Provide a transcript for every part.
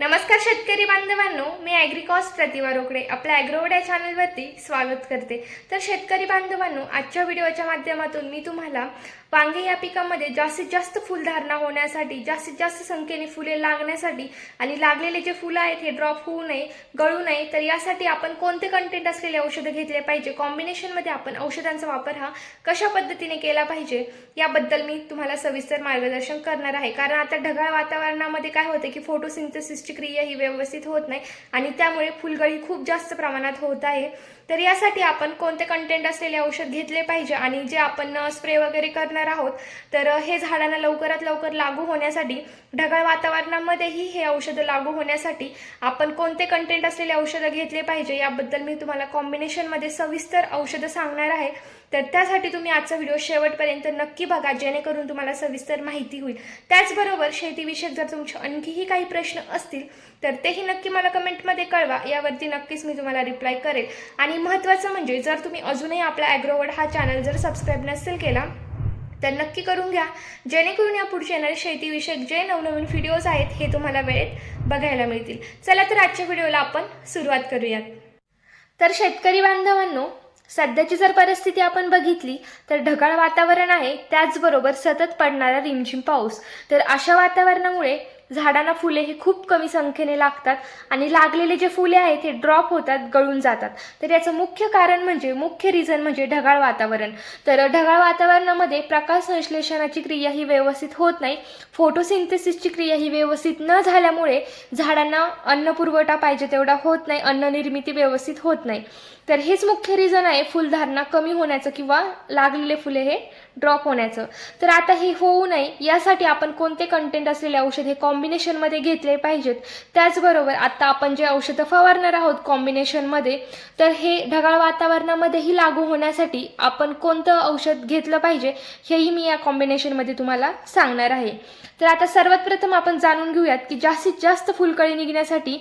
नमस्कार शेतकरी बांधवांनो मी ॲग्रिकॉस प्रतिभा रोकडे. आपल्या ॲग्रोवड्या चॅनलवरती स्वागत करते. तर शेतकरी बांधवांनो आजच्या व्हिडिओच्या माध्यमातून मी तुम्हाला वांगे या पिकामध्ये जास्तीत जास्त फुलधारणा होण्यासाठी जास्तीत जास्त संख्येने फुले लागण्यासाठी आणि लागलेले जे फुलं आहेत हे ड्रॉप होऊ नये गळू नये तर यासाठी आपण कोणते कंटेंट असलेले औषधं घेतले पाहिजे? कॉम्बिनेशनमध्ये आपण औषधांचा वापर हा कशा पद्धतीने केला पाहिजे? याबद्दल मी तुम्हाला सविस्तर मार्गदर्शन करणार आहे. कारण आता ढगाळ वातावरणामध्ये काय होतं की फोटोसिंथेसिसची क्रिया ही व्यवस्थित होत नाही आणि त्यामुळे फुलगळी खूप जास्त प्रमाणात होत आहे. तर यासाठी आपण कोणते कंटेंट असलेले औषध घेतले पाहिजे आणि जे आपण स्प्रे वगैरे करणार आहोत तर हे झाडांना लवकरात लवकर लागू होण्यासाठी ढगाळ वातावरणामध्येही हे औषधं लागू होण्यासाठी आपण कोणते कंटेंट असलेले औषधं घेतले पाहिजे याबद्दल मी तुम्हाला कॉम्बिनेशनमध्ये सविस्तर औषधं सांगणार आहे. तर त्यासाठी तुम्ही आजचा व्हिडिओ शेवटपर्यंत नक्की बघा जेणेकरून तुम्हाला सविस्तर माहिती होईल. त्याचबरोबर शेतीविषयक जर तुमचे आणखीही काही प्रश्न असतील तर तेही नक्की मला कमेंटमध्ये कळवा. यावरती नक्कीच मी तुम्हाला रिप्लाय करेल. आणि महत्त्वाचं म्हणजे जर तुम्ही अजूनही आपला ॲग्रोवर्ड हा चॅनल जर सबस्क्राईब नसेल केला तर नक्की करून घ्या. जेणेकरून या पुढचे येणारे शेतीविषयक जे नवनवीन व्हिडिओज आहेत हे तुम्हाला वेळेत बघायला मिळतील. चला तर आजच्या व्हिडिओला आपण सुरुवात करूयात. तर शेतकरी बांधवांनो सध्याची जर परिस्थिती आपण बघितली तर ढगाळ वातावरण आहे. त्याचबरोबर सतत पडणारा रिमझिम पाऊस. तर अशा वातावरणामुळे झाडांना फुले हे खूप कमी संख्येने लागतात आणि लागलेले जे फुले आहेत ते ड्रॉप होतात गळून जातात. तर याचं मुख्य कारण म्हणजे मुख्य रिझन म्हणजे ढगाळ वातावरण. तर ढगाळ वातावरणामध्ये प्रकाश संश्लेषणाची क्रिया ही व्यवस्थित होत नाही. फोटोसिंथेसिसची क्रिया ही व्यवस्थित न झाल्यामुळे झाडांना अन्न पुरवठा पाहिजे तेवढा होत नाही अन्न निर्मिती व्यवस्थित होत नाही. तर हेच मुख्य रिझन आहे फुलधारणा कमी होण्याचं किंवा लागलेले फुले हे ड्रॉप होण्याचं. तर आता हे होऊ नये यासाठी आपण कोणते कंटेंट असलेले औषध हे कॉम्बिनेशनमध्ये घेतले पाहिजेत? त्याचबरोबर आता आपण जे औषधं फवारणार आहोत कॉम्बिनेशनमध्ये तर हे ढगाळ वातावरणामध्येही लागू होण्यासाठी आपण कोणतं औषध घेतलं पाहिजे हेही मी या कॉम्बिनेशनमध्ये तुम्हाला सांगणार आहे. तर आता सर्वात प्रथम आपण जाणून घेऊयात की जास्तीत जास्त फुलकळी निघण्यासाठी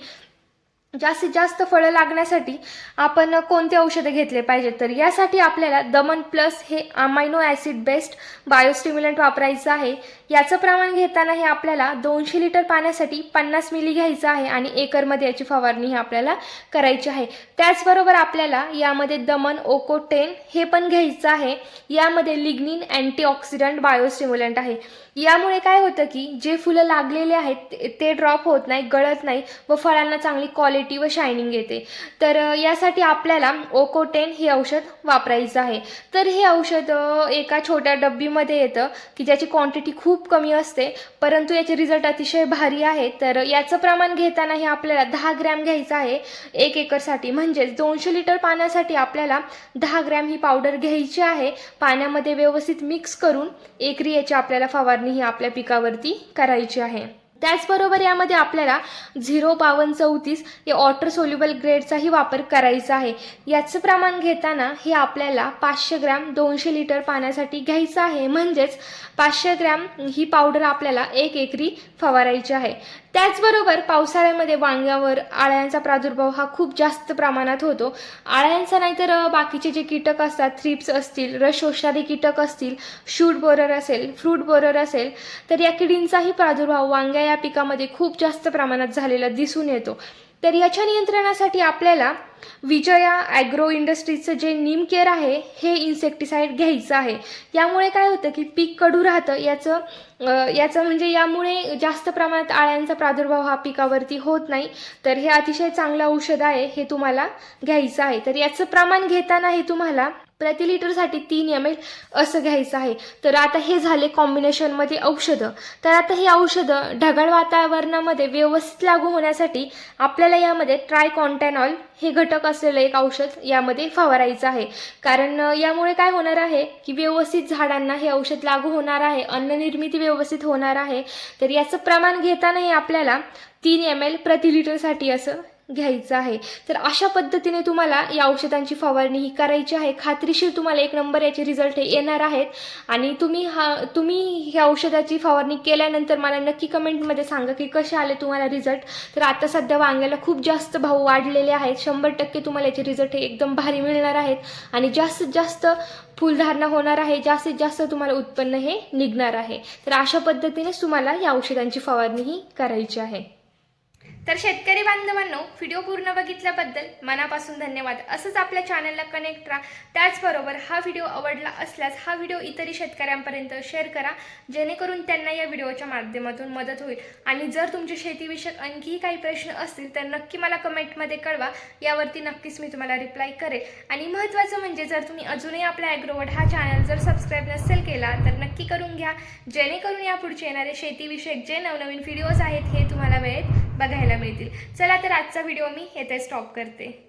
जास्तीत जास्त फळं लागण्यासाठी आपण कोणते औषधं घेतले पाहिजेत तर यासाठी आपल्याला दमन प्लस हे अमायनो ॲसिड बेस्ड बायोस्टिम्युलंट वापरायचं आहे. याचं प्रमाण घेताना हे आपल्याला दोनशे लिटर पाण्यासाठी पन्नास मिली घ्यायचं आहे आणि एकरमध्ये याची फवारणी ही आपल्याला करायची आहे. त्याचबरोबर आपल्याला यामध्ये दमन ओकोटेन हे पण घ्यायचं आहे. यामध्ये लिग्निन अँटीऑक्सिडंट बायोस्टिम्युलंट आहे. यामुळे काय होतं की जे फुलं लागलेले आहेत ते- ते ड्रॉप होत नाही गळत नाही व फळांना चांगली क्वालिटी व शायनिंग येते. तर यासाठी आपल्याला ओकोटेन हे औषध वापरायचं आहे. तर हे औषध एका छोट्या डब्बीमध्ये येतं की ज्याची क्वांटिटी खूप कमी असते परंतु याचे रिझल्ट अतिशय भारी आहे. तर याचं प्रमाण घेताना हे आपल्याला दहा ग्रॅम घ्यायचं आहे एक एकरसाठी. म्हणजेच दोनशे लिटर पाण्यासाठी आपल्याला दहा ग्रॅम ही पावडर घ्यायची आहे. पाण्यामध्ये व्यवस्थित मिक्स करून एकरी याची आपल्याला फवारणी ही आपल्या पिकावरती करायची आहे. त्याचबरोबर यामध्ये आपल्याला झिरो बावन्न चौतीस या वॉटर सोल्युबल ग्रेडचाही वापर करायचा आहे. याचं प्रमाण घेताना हे आपल्याला पाचशे ग्रॅम दोनशे लिटर पाण्यासाठी घ्यायचं आहे. म्हणजेच पाचशे ग्रॅम ही पावडर आपल्याला एक एकरी फवारायची आहे. त्याचबरोबर पावसाळ्यामध्ये वांग्यावर आळ्यांचा प्रादुर्भाव हा खूप जास्त प्रमाणात होतो. आळ्यांचा नाहीतर बाकीचे जे कीटक असतात थ्रिप्स असतील रस शोषणारे कीटक असतील शूट बोरर असेल फ्रूट बोरर असेल तर या किडींचाही प्रादुर्भाव वांग्या या पिकामध्ये खूप जास्त प्रमाणात झालेला दिसून येतो. तर याच्या नियंत्रणासाठी आपल्याला विजया ॲग्रो इंडस्ट्रीजचं जे नीम केअर आहे हे इन्सेक्टिसाईड घ्यायचं आहे. यामुळे काय होतं की पीक कडू राहतं याचं याचं म्हणजे यामुळे जास्त प्रमाणात आळ्यांचा प्रादुर्भाव हा पिकावरती होत नाही. तर हे अतिशय चांगलं औषध आहे हे तुम्हाला घ्यायचं आहे. तर याचं प्रमाण घेताना हे तुम्हाला प्रति लिटरसाठी तीन एम एल असं घ्यायचं आहे. तर आता हे झाले कॉम्बिनेशनमध्ये औषधं. तर आता हे औषधं ढगाळ वातावरणामध्ये व्यवस्थित लागू होण्यासाठी आपल्याला यामध्ये ट्रायकॉन्टॅनॉल हे घटक असलेलं एक औषध यामध्ये फवारायचं आहे. कारण यामुळे काय होणार आहे की व्यवस्थित झाडांना हे औषध लागू होणार आहे अन्ननिर्मिती व्यवस्थित होणार आहे. तर याचं प्रमाण घेतानाही आपल्याला तीन एम एल प्रति लिटरसाठी असं घ्यायचं आहे. तर अशा पद्धतीने तुम्हाला या औषधांची फवारणी ही करायची आहे. खात्रीशीर तुम्हाला एक नंबर याचे रिझल्ट हे येणार आहेत. आणि तुम्ही हा तुम्ही ह्या औषधाची फवारणी केल्यानंतर मला नक्की कमेंटमध्ये सांगा की कसे आले तुम्हाला रिझल्ट तर आता सध्या वांग्याला खूप जास्त भाव वाढलेले आहेत. शंभर टक्के तुम्हाला याचे रिझल्ट हे एकदम भारी मिळणार आहेत. आणि जास्तीत जास्त फुलधारणा होणार आहे. जास्तीत जास्त तुम्हाला उत्पन्न हे निघणार आहे. तर अशा पद्धतीनेच तुम्हाला या औषधांची फवारणी ही करायची आहे. तर शेतकरी बांधवांनो व्हिडिओ पूर्ण बघितल्याबद्दल मनापासून धन्यवाद. असंच आपल्या चॅनलला कनेक्ट राहा. त्याचबरोबर हा व्हिडिओ आवडला असल्यास हा व्हिडिओ इतरही शेतकऱ्यांपर्यंत शेअर करा. जेणेकरून त्यांना या व्हिडिओच्या माध्यमातून मदत होईल. आणि जर तुमचे शेतीविषयक आणखीही काही प्रश्न असतील तर नक्की मला कमेंटमध्ये कळवा. यावरती नक्कीच मी तुम्हाला रिप्लाय करेल. आणि महत्त्वाचं म्हणजे जर तुम्ही अजूनही आपला ॲग्रोवर्ड हा चॅनल जर सबस्क्राईब नसेल केला तर नक्की करून घ्या. जेणेकरून यापुढचे येणारे शेतीविषयक जे नवनवीन व्हिडिओज आहेत हे तुम्हाला वेळेत बघायला मिळतील. चला तर आजचा व्हिडिओ मी येथे स्टॉप करते.